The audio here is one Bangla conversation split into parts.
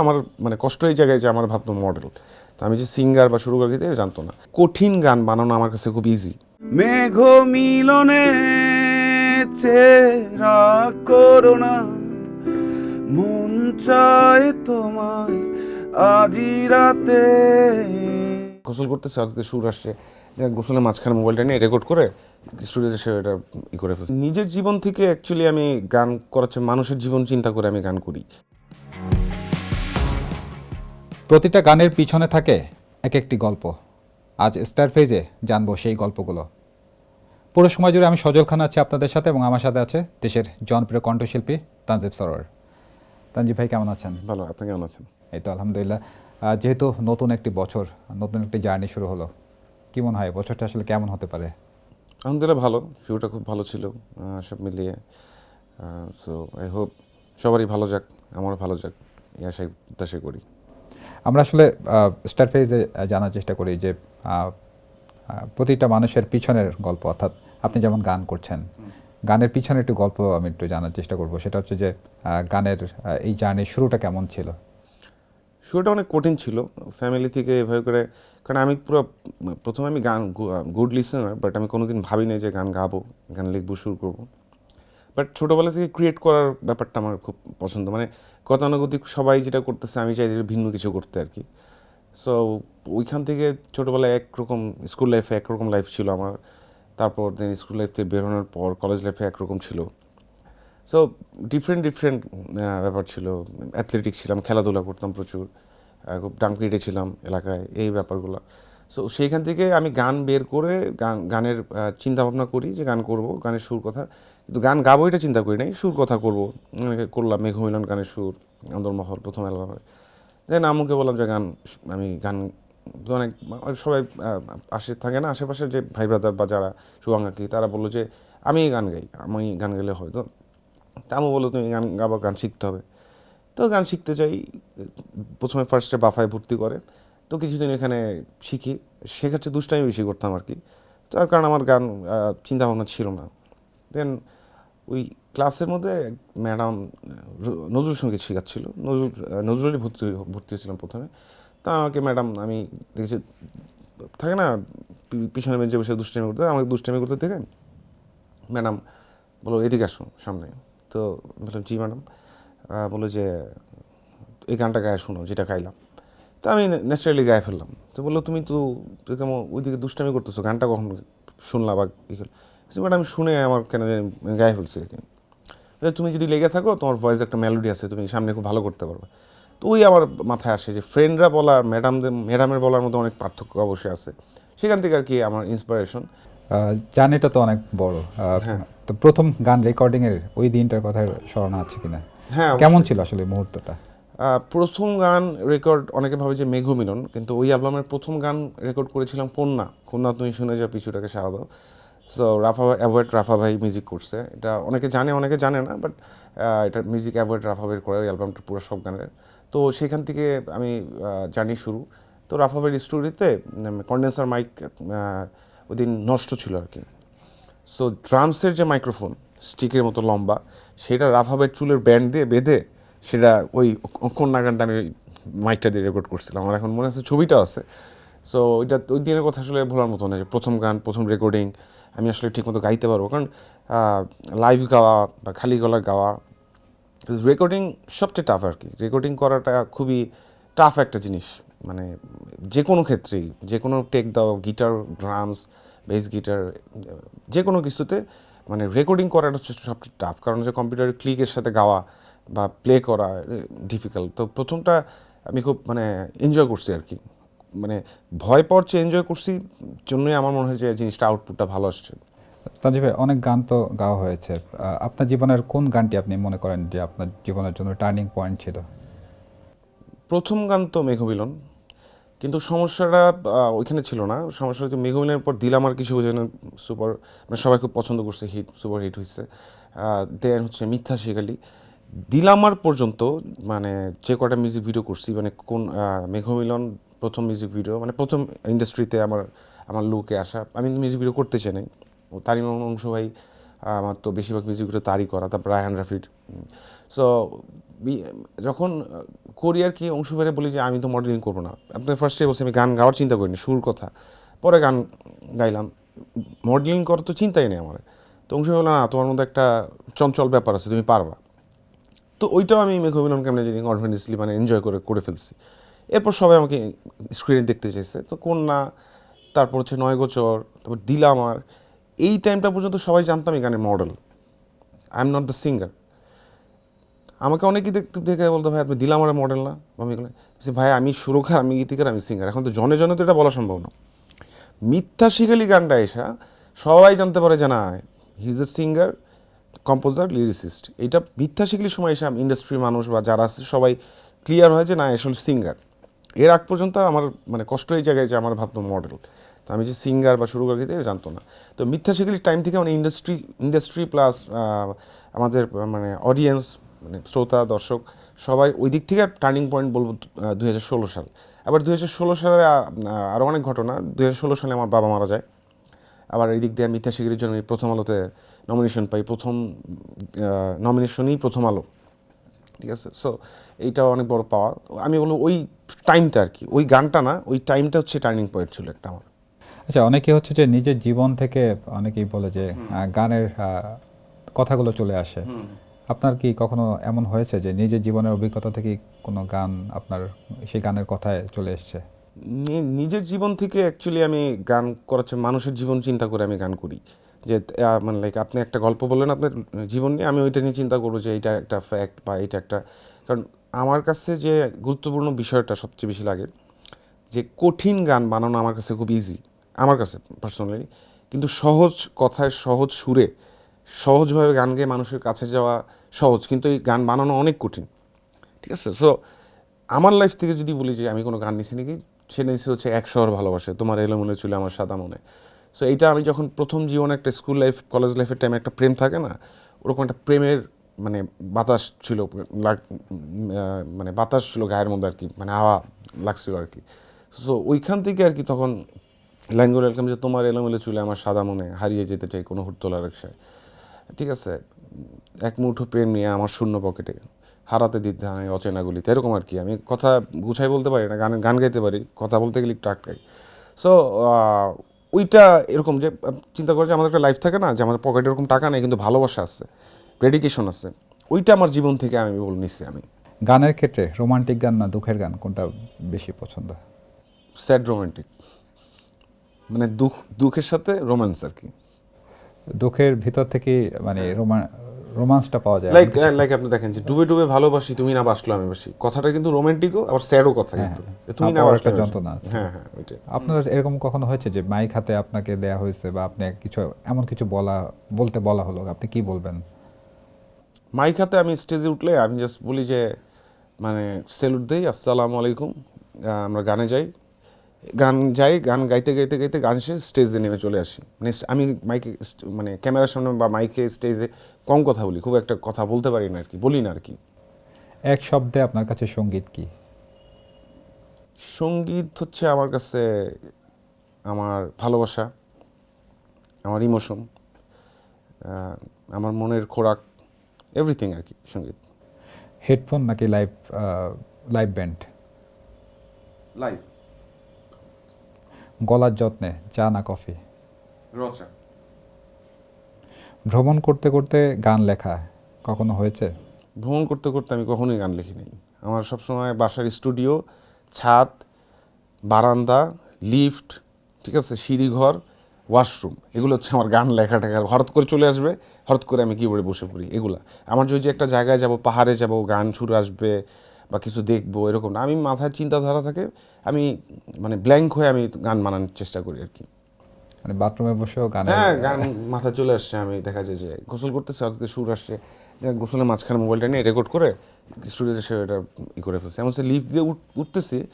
আমার মানে কষ্ট এই জায়গায় যে আমার ভাবতো মডেল তো আমি যে সিঙ্গার বা শুরু করে জানতো না। কঠিন গান বানানো আমার কাছে খুব ইজি মেঘ মিলনে চেরা করোনা। মন চায় তোমায় আজি রাতে। গোসল করতেছে আজকে সুর আসছে। গোসলের মাঝখানে মোবাইলটা নিয়ে রেকর্ড করে স্টুডিওতে সে এটা ই করে ফেলছে। নিজের জীবন থেকে অ্যাকচুয়ালি আমি গান করাচ্ছে মানুষের জীবন চিন্তা করে আমি গান করি। প্রতিটা গানের পিছনে থাকে এক একটি গল্প। আজ স্টার ফেজে জানব সেই গল্পগুলো। পুরো সময় জুড়ে আমি সজল খান আছি আপনাদের সাথে এবং আমার সাথে আছে দেশের জনপ্রিয় কণ্ঠশিল্পী তানজিব সরোয়ার। তানজিব ভাই কেমন আছেন? ভালো আপনি কেমন আছেন? এই তো আলহামদুলিল্লাহ। যেহেতু নতুন একটি বছর নতুন একটি জার্নি শুরু হলো কি মনে হয় বছরটা আসলে কেমন হতে পারে? আলহামদুলিল্লাহ ভালো শুরুটা খুব ভালো ছিল সব মিলিয়ে। সো আই হোপ সবারই ভালো যাক আমারও ভালো যাক এই আশাই প্রত্যাশা করি। আমরা আসলে স্টার ফেজে জানার চেষ্টা করি যে প্রতিটা মানুষের পিছনের গল্প অর্থাৎ আপনি যেমন গান করছেন গানের পিছনে একটু গল্প আমি একটু জানার চেষ্টা করব। সেটা হচ্ছে যে গানের এই জার্নির শুরুটা কেমন ছিল? শুরুটা অনেক কঠিন ছিল ফ্যামিলি থেকে এভাবে করে কারণ আমি পুরো প্রথমে আমি গান গুড লিসেনার বাট আমি কোনোদিন ভাবিনি যে গান গাবো গান লিখব শুরু করব। বাট ছোটোবেলা থেকে ক্রিয়েট করার ব্যাপারটা আমার খুব পছন্দ। মানে গতানুগতিক সবাই যেটা করতেছে, আমি চাই ভিন্ন কিছু করতে আর কি। সো ওইখান থেকে ছোটোবেলায় একরকম স্কুল লাইফে একরকম লাইফ ছিল আমার। তারপর দেন স্কুল লাইফ থেকে বেরোনোর পর কলেজ লাইফে একরকম ছিল। সো ডিফারেন্ট ডিফারেন্ট ব্যাপার ছিল। অ্যাথলেটিক ছিলাম, খেলাধুলা করতাম প্রচুর। খুব ডাঙ্কিটে ছিলাম এলাকায়, এই ব্যাপারগুলো। সো সেইখান থেকে আমি গান বের করে, গান, গানের চিন্তাভাবনা করি যে গান করব, গানের সুর কথা। কিন্তু গান গাবো এটা চিন্তা করি নাই। সুর কথা করব। করলাম মেঘমিলন গানের সুর আন্দরমহল প্রথম অ্যালবামে দেন আমুকে বললাম যে গান, আমি গান অনেক সবাই আসে, থাকে না? আশেপাশের যে ভাই ব্রাদার বা যারা শুভাঙ্গাকি তারা বলল যে, আমি গান গাই, আমি গান গেলে হয়তো তা আমি বলল, তুমি গান গাবা, গান শিখতে হবে। তো গান শিখতে চাই প্রথমে ফার্স্টে বাফায় ভর্তি করে। তো কিছুদিন এখানে শিখি। শেখাচ্ছে দুষ্টামি বেশি করতাম আর কি। তো কারণ আমার গান চিন্তা ভাবনা ছিল না। দেন ওই ক্লাসের মধ্যে ম্যাডাম নজরুল সংগীত শেখাচ্ছিল। নজরুল নজরুলই ভর্তি ভর্তি হয়েছিলাম প্রথমে। তা আমাকে ম্যাডাম, আমি দেখেছি, থাকে না পিছনে বেঞ্চে বসে দুষ্টামি করতে আমাকে দুষ্টামি করতে দেখে ম্যাডাম বলো এদিকে আসো, সামনে। তো বললাম, জি ম্যাডাম। বলো যে, এই গানটা গায়ে শোনো, যেটা গাইলাম। তো আমি ন্যাচারালি গায়ে ফেললাম। তো বলল, তুমি তো কেমন ওইদিকে দুষ্টামি করতেছো, গানটা কখন শুনলা বা ই ম্যাডাম আমি শুনে আমার কেন জানি গায়ে ফেলছি আর কি। তুমি যদি লেগে থাকো তোমার ভয়েস একটা মেলোডি আছে তুমি সামনে খুব ভালো করতে পারবে। তো ওই আমার মাথায় আসে যে ফ্রেন্ডরা বলার ম্যাডামদের ম্যাডামের বলার মধ্যে অনেক পার্থক্য অবশ্যই আছে। সেখান থেকে আর কি আমার ইন্সপিরেশন জার্নিটা তো অনেক বড়। আহ, তো প্রথম গান রেকর্ডিংয়ের ওই দিনটার কথা স্মরণ আছে কিনা? হ্যাঁ কেমন ছিল আসলে মুহূর্তটা? প্রথম গান রেকর্ড অনেকে ভাবে যে মেঘ মিলন কিন্তু ওই অ্যালবামের প্রথম গান রেকর্ড করেছিলাম কন্যা। কন্যা তুমি শুনে যা পিছুটাকে সারা দাও। সো রাফা ভাই অ্যাভয়েড রাফা ভাই মিউজিক করছে। এটা অনেকে জানে অনেকে জানে না বাট এটা মিউজিক অ্যাভয়েড রাফা ভাইয়ের করে ওই অ্যালবামটা পুরো সব গানের। তো সেখান থেকে আমি জার্নি শুরু। তো রাফা ভাইয়ের স্টুডিওতে কন্ডেন্সার মাইক ওই দিন নষ্ট ছিল আর কি। সো ড্রামসের যে মাইক্রোফোন স্টিকের মতো লম্বা, সেটা রাফাবের চুলের ব্যান্ড দিয়ে বেঁধে, সেটা ওই কন্যা গানটা আমি মাইকটা দিয়ে রেকর্ড করছিলাম। আমার এখন মনে আছে ছবিটা আছে। সো ওইটা, ওই দিনের কথা আসলে ভোলার মতো না যে প্রথম গান, প্রথম রেকর্ডিং আমি আসলে ঠিকমতো গাইতে পারব। কারণ লাইভ গাওয়া বা খালি গলা গাওয়া রেকর্ডিং সবচেয়ে টাফ আর কি। রেকর্ডিং করাটা খুবই টাফ একটা জিনিস। মানে যে কোনো ক্ষেত্রেই যে কোনো টেক দাও গিটার ড্রামস বেস গিটার যে কোনো কিছুতে মানে রেকর্ডিং করাটা সবচেয়ে টাফ কারণ যে কম্পিউটারের ক্লিকের সাথে গাওয়া বা প্লে করা ডিফিকাল্ট তো প্রথমটা আমি খুব মানে এনজয় করছি আর কি। মানে ভয় পাওয়ার চেয়ে এনজয় করছি জন্যই আমার মনে হয় যে জিনিসটা আউটপুটটা ভালো আসছে। তানজিব ভাই অনেক গান তো গাওয়া হয়েছে। আপনার জীবনের কোন গানটি আপনি মনে করেন যে আপনার জীবনের জন্য টার্নিং পয়েন্ট ছিল? প্রথম গান তো মেঘমিলন। কিন্তু সমস্যাটা ওইখানে ছিল না। সমস্যা হচ্ছে মেঘমিলনের পর দিলাম আর কিছু যেন সুপার মানে সবাই খুব পছন্দ করছে হিট সুপার হিট হয়েছে দেন হচ্ছে মিথ্যা শিকালি দিলামার পর্যন্ত মানে যে কটা মিউজিক ভিডিও করছি মানে কোন মেঘমিলন প্রথম মিউজিক ভিডিও মানে প্রথম ইন্ডাস্ট্রিতে আমার আমার লুকে আসা। আমি মিউজিক ভিডিও করতে চাই ও তারিম অংশ ভাই, আমার তো বেশিরভাগ মিউজিক ভিডিও তারই করা, তারপর রায়হান রাফির। সো যখন করি আর কি অংশ বলি যে, আমি তো মডেলিং করব না। আপনার ফার্স্টে বলছি, আমি গান গাওয়ার চিন্তা করিনি সুর কথা। পরে গান গাইলাম। মডেলিং করার তো চিন্তাই নেই আমার। তো অংশ বলল, না, তোমার মধ্যে একটা চঞ্চল ব্যাপার আছে, তুমি পারবা। তো ওইটাও আমি মেঘ অভিনম কেমন জানি মানে এনজয় করে করে ফেলছি। এরপর সবাই আমাকে স্ক্রিনে দেখতে চাইছে। তো কন্যা, তারপর হচ্ছে নয় গোচর তারপর দিলা আমার এই টাইমটা পর্যন্ত সবাই জানতো আমি গানের model I am not the singer আমাকে অনেকেই দেখতে দেখে বলতো, ভাই আপনি দিলা আমার মডেল না? আমি ভাই, আমি সুরক্ষা আমি গীতিকার, আমি সিঙ্গার এখন তো জনে জনে তো এটা বলা সম্ভব না। মিথ্যা শিখালি গানটা এসা, সবাই জানতে পারে যে না he's a singer composer lyricist এটা মিথ্যা শিখলি সময় এসে ইন্ডাস্ট্রির মানুষ বা যারা আছে, সবাই ক্লিয়ার হয় যে না আসলে সিঙ্গার এর আগ পর্যন্ত আমার মানে কষ্ট এই জায়গায় যে আমার ভাবতো মডেল তো আমি যে সিঙ্গার বা শুরু গীতে জানতো না। তো মিথ্যা শিখলি টাইম থেকে মানে ইন্ডাস্ট্রি ইন্ডাস্ট্রি প্লাস আমাদের মানে অডিয়েন্স মানে শ্রোতা, দর্শক, সবাই ওই দিক থেকে টার্নিং পয়েন্ট বলব দু হাজার ষোলো সাল। আবার দু হাজার ষোলো সালে আরও অনেক ঘটনা। দু হাজার ষোলো সালে আমার বাবা মারা যায়। আবার এই দিক দিয়ে আমি ইতিহাস শিগগিরির জন্য এই প্রথম আলোতে নমিনেশন পাই। প্রথম নমিনেশনই প্রথম আলো। ঠিক আছে? সো এইটা অনেক বড় পাওয়া। আমি বলব ওই টাইমটা আর কি। ওই গানটা না ওই টাইমটা হচ্ছে টার্নিং পয়েন্ট ছিল একটা আমার। আচ্ছা অনেকে হচ্ছে যে নিজের জীবন থেকে অনেকেই বলে যে আহ, গানের আহ, কথাগুলো চলে আসে। আপনার কি কখনো এমন হয়েছে যে নিজের জীবনের অভিজ্ঞতা থেকে কোনো গান আপনার সেই গানের কথায় চলে এসছে? নিজের জীবন থেকে অ্যাকচুয়ালি আমি গান করাচ্ছে মানুষের জীবন চিন্তা করে আমি গান করি। যে মানে লাইক আপনি একটা গল্প বললেন আপনার জীবন নিয়ে, আমি ওইটা নিয়ে চিন্তা করব যে এটা একটা ফ্যাক্ট বা এটা একটা, কারণ আমার কাছে যে গুরুত্বপূর্ণ বিষয়টা সবচেয়ে বেশি লাগে, যে কঠিন গান বানানো আমার কাছে খুব ইজি আমার কাছে পার্সোনালি কিন্তু সহজ কথায়, সহজ সুরে, সহজভাবে গান গেয়ে মানুষের কাছে যাওয়া সহজ, কিন্তু এই গান বানানো অনেক কঠিন, ঠিক আছে? সো আমার লাইফ থেকে যদি বলি যে আমি কোনো গান নিছি নাকি, সে নিয়েছি হচ্ছে এক শহর ভালোবাসে, তোমার এলো মনে চলে আমার সাদা মনে। সো এইটা আমি যখন প্রথম জীবনে একটা স্কুল লাইফ কলেজ লাইফের টাইমে একটা প্রেম থাকে না, ওরকম একটা প্রেমের মানে বাতাস ছিল মানে বাতাস ছিল গায়ের মধ্যে আর কি মানে হাওয়া লাগছিল আর কি। সো ওইখান থেকে আর কি তখন লাইনগুলো এরকম যে তোমার এলোমেলো চুলে আমার সাদা মনে হারিয়ে যেতে চাই কোনো হুটতোলা রিক্সায় ঠিক আছে? এক মুঠো প্রেম নিয়ে আমার শূন্য পকেটে হারাতে দিতে হয় অচেনাগুলিতে এরকম আর কি। আমি কথা গুছাই বলতে পারি না, গান গান গাইতে পারি, কথা বলতে গেলে একটু আটকাই। সো ওইটা এরকম যে চিন্তা করে যে আমাদের একটা লাইফ থাকে না যে আমাদের পকেটে এরকম টাকা নেই কিন্তু ভালোবাসা আছে ডেডিকেশন আছে ওইটা আমার জীবন থেকে আমি বল নিচ্ছি আমি। গানের ক্ষেত্রে রোমান্টিক গান না দুঃখের গান কোনটা বেশি পছন্দ? স্যাড রোমান্টিক মানে দুঃখ দুঃখের সাথে রোম্যান্স আর কি। দুঃখের ভিতর থেকে মানে রোমান্সটা পাওয়া যায়। লাইক লাইক আপনি দেখেন যে ডুবে ডুবে ভালোবাসি তুমি না বাসলো আমি বাসি। কথাটা কিন্তু রোমান্টিকও আবার স্যাডও কথা কিন্তু। যে তুমি না বাসলো যন্ত্রণা আছে। হ্যাঁ হ্যাঁ আপনার এরকম কখনো হয়েছে যে মাইক হাতে আপনাকে দেয়া হয়েছে বা আপনি কিছু এমন কিছু বলা বলতে বলা হলো? আপনি কি বলবেন? মাইক হাতে আমি স্টেজে উঠলে আমি জাস্ট বলি যে মানে সেলুট দেই আসসালামু আলাইকুম আমরা গানে যাই। গান যাই গান গাইতে গাইতে গাইতে গান শেষ স্টেজে নেমে চলে আসি। মানে আমি মাইকে মানে ক্যামেরার সামনে বা মাইকে স্টেজে কম কথা বলি খুব একটা কথা বলতে পারি না আর কি বলি না আর কি এক শব্দে আপনার কাছে সংগীত কি? সংগীত হচ্ছে আমার কাছে আমার ভালোবাসা আমার ইমোশন আমার মনের খোরাক এভরিথিং আর কি সংগীত। হেডফোন নাকি লাইভ লাইভ ব্যান্ড লাইভ গলার যত্নে চা না কফি? রচা। ভ্রমণ করতে করতে গান লেখা কখনো হয়েছে? ভ্রমণ করতে করতে আমি কখনোই গান লিখি নাই আমার সবসময় বাসার স্টুডিও ছাদ বারান্দা লিফট ঠিক আছে সিঁড়িঘর ওয়াশরুম এগুলো হচ্ছে আমার গান লেখা টেখা। হঠাৎ করে চলে আসবে হঠাৎ করে আমি কিবোর্ডে বসে পড়ি এগুলা। আমার যদি একটা জায়গায় যাব পাহাড়ে যাব গান সুর আসবে বা কিছু দেখব এরকম না। আমি মাথায় চিন্তাধারা থাকে আমি মানে ব্ল্যাঙ্ক হয়ে আমি গান বানানোর চেষ্টা করি আর কি। মানে বাথরুমে বসেও গান হ্যাঁ গান মাথায় চলে আসছে আমি দেখা যায় যে গোসল করতেছে আজকে সুর আসছে। গোসলের মাঝখানে মোবাইলটা নিয়ে রেকর্ড করে স্টুডিওতে সে এটা ই করে ফেলছে। এমন সে লিফট দিয়ে উঠ- উঠতেছি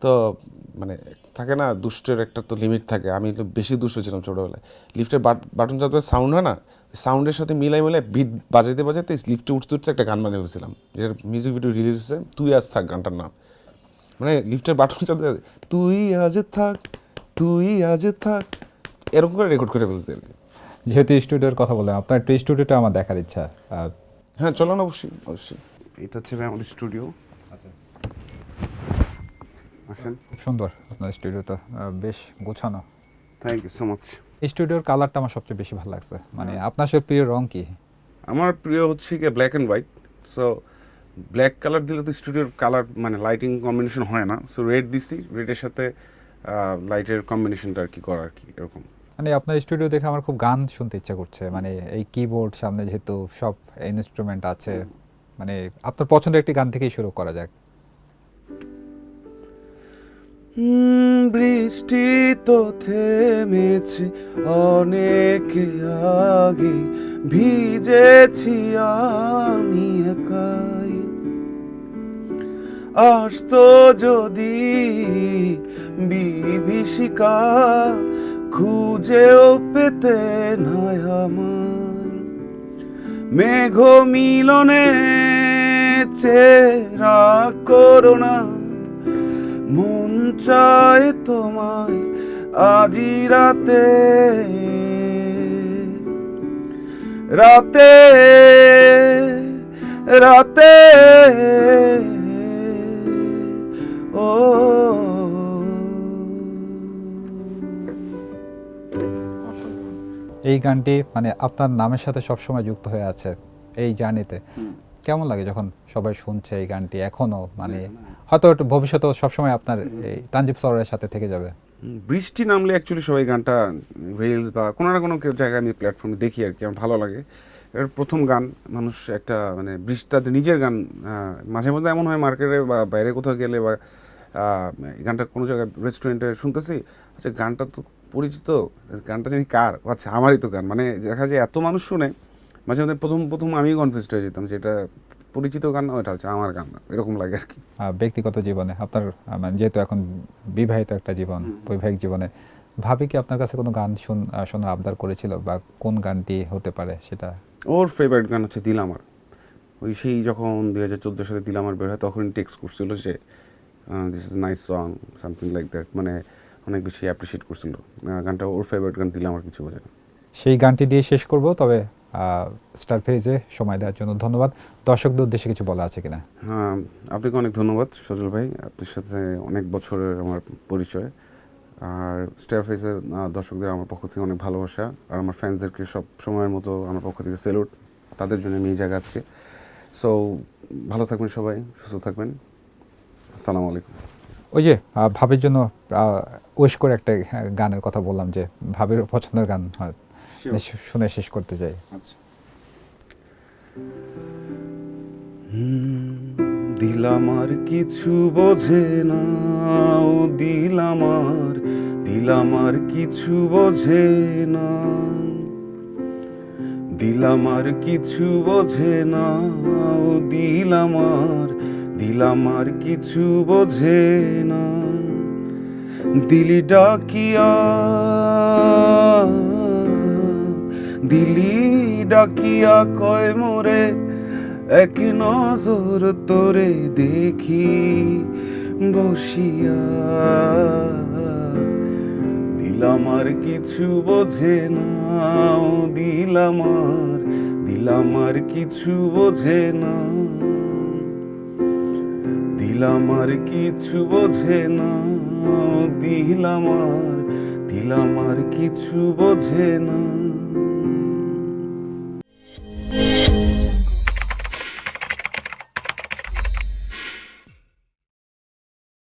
তো মানে থাকে না দুষ্টের একটা তো লিমিট থাকে। আমি তো বেশি দুষ্ট ছিলাম ছোটোবেলায়। লিফটের বাটন যাতে সাউন্ড হয় না সাউন্ডের সাথে মিলাই মিলাই বিট বাজাইতে বাজাইতে লিফটে উঠতে উঠতে একটা গান বানিয়ে ফেলছিলাম যেটার মিউজিক ভিডিও রিলিজ হয়েছে তুই আজ থাক গানটার নাম। মানে লিফটের বাটন চাপতে তুই আজ থাক তুই আজ থাক এরকম করে রেকর্ড করে ফেলছি আর কি। যেহেতু স্টুডিওর কথা বললেন আপনার একটু স্টুডিওটা আমার দেখার ইচ্ছা আহ, হ্যাঁ চলো না অবশ্যই অবশ্যই। এটা হচ্ছে ভাই আমাদের স্টুডিও আসেন। খুব সুন্দর আপনার স্টুডিওটা বেশ গোছানো। থ্যাংক ইউ সো মাচ স্টুডিওর কালারটা আমার সবচেয়ে বেশি ভালো লাগছে। মানে আপনার সব প্রিয় রং কি? আমার প্রিয় হচ্ছে কি black and white so black colour দিলে তো স্টুডিওর কালার মানে লাইটিং কম্বিনেশন হয় না। সো রেড দিছি। রেডের সাথে লাইটের কম্বিনেশনটা আর কি করা আর কি এরকম। মানে আপনার স্টুডিও দেখে আমার খুব গান শুনতে ইচ্ছা করছে। মানে এই কিবোর্ড সামনে যেহেতু সব ইনস্ট্রুমেন্ট আছে মানে আপনার পছন্দের একটি গান থেকেই শুরু করা যাক। হুম, বৃষ্টি তো থেমেছে, অনেক আগে ভিজেছি আমি একাই। আসতো যদি বিভীষিকা, খুঁজেও পেতে নাই আমায় মেঘ মিলনে, চেরা করোনা মন চায় তোমায় আজি রাতে। রাতে রাতে। ও। এই গানটি মানে আপনার নামের সাথে সবসময় যুক্ত হয়ে আছে এই জার্নিতে। কেমন লাগে যখন সবাই শুনছে এই গানটি এখনও? মানে হয়তো একটু ভবিষ্যতেও সবসময় আপনার এই তানজিব সরের সাথে থেকে যাবে। বৃষ্টি নামলে অ্যাকচুয়ালি সবাই গানটা রিলস বা কোনো না কোনো জায়গায় আমি প্ল্যাটফর্মে দেখি আর কি আমার ভালো লাগে। এর প্রথম গান মানুষ একটা মানে বৃষ্টি তাদের নিজের গান মাঝে মধ্যে এমন হয় মার্কেটে বা বাইরে কোথাও গেলে বা গানটা কোনো জায়গায় রেস্টুরেন্টে শুনতেছি আচ্ছা গানটা তো পরিচিত গানটা জানি কার? আচ্ছা আমারই তো গান। মানে দেখা যায় এত মানুষ শুনে মাঝে মধ্যে প্রথম প্রথম আমি কনফিউজড হয়ে যেতাম যেটা পরিচিত গান না ওটা হচ্ছে আমার গান না এরকম লাগে আর কি। ব্যক্তিগত জীবনে আপনার মানে যেহেতু এখন বিবাহিত একটা জীবন বৈবাহিক জীবনে ভাবি কি আপনার কাছে কোনো গান শুন শোনার আবদার করেছিল বা কোন গানটি হতে পারে সেটা? ওর ফেভারিট গান হচ্ছে দিলামার ওই সেই যখন দুই হাজার চোদ্দ সালে দিলামার বের হয় তখন টেক্সট করছিল যে this is nice song something like that মানে অনেক বেশি অ্যাপ্রিসিয়েট করছিল। গানটা ওর ফেভারিট গান দিল আমার কিছু বোঝে না। সেই গানটি দিয়ে শেষ করব তবে স্টার ফেজে সময় দেওয়ার জন্য ধন্যবাদ। দর্শকদের উদ্দেশ্যে কিছু বলা আছে কিনা? হ্যাঁ আপনাকে অনেক ধন্যবাদ সজল ভাই আপনার সাথে অনেক বছরের আমার পরিচয়। আর স্টার ফেসের দর্শকদের আমার পক্ষ থেকে অনেক ভালোবাসা। আর আমার ফ্যান্সদেরকে সব সময়ের মতো আমার পক্ষ থেকে সেলুট তাদের জন্য আমি এই জায়গা আজকে। সো ভালো থাকবেন সবাই সুস্থ থাকবেন। আসসালামু আলাইকুম। ওই যে ভাবির জন্য উইশ করে একটা গানের কথা বললাম যে ভাবির পছন্দের গান হয়। শুনে শেষ করতে চাই। আচ্ছা। দিলামার কিছু বোঝে না ও দিলামার দিলামার কিছু বোঝে না। দিলামার কিছু বোঝে না ও দিলামার দিলামার কিছু বোঝে না। দিলি ডাকিয়া দিলি ডাকিয়া কয় মোরে, এক নজর তোরে দেখি বসিয়া। দিলামার কিছু বোঝে না, ও দিলামার দিলামার কিছু বোঝে না। দিলামার কিছু বোঝে না, ও দিলামার দিলামার কিছু বোঝে না।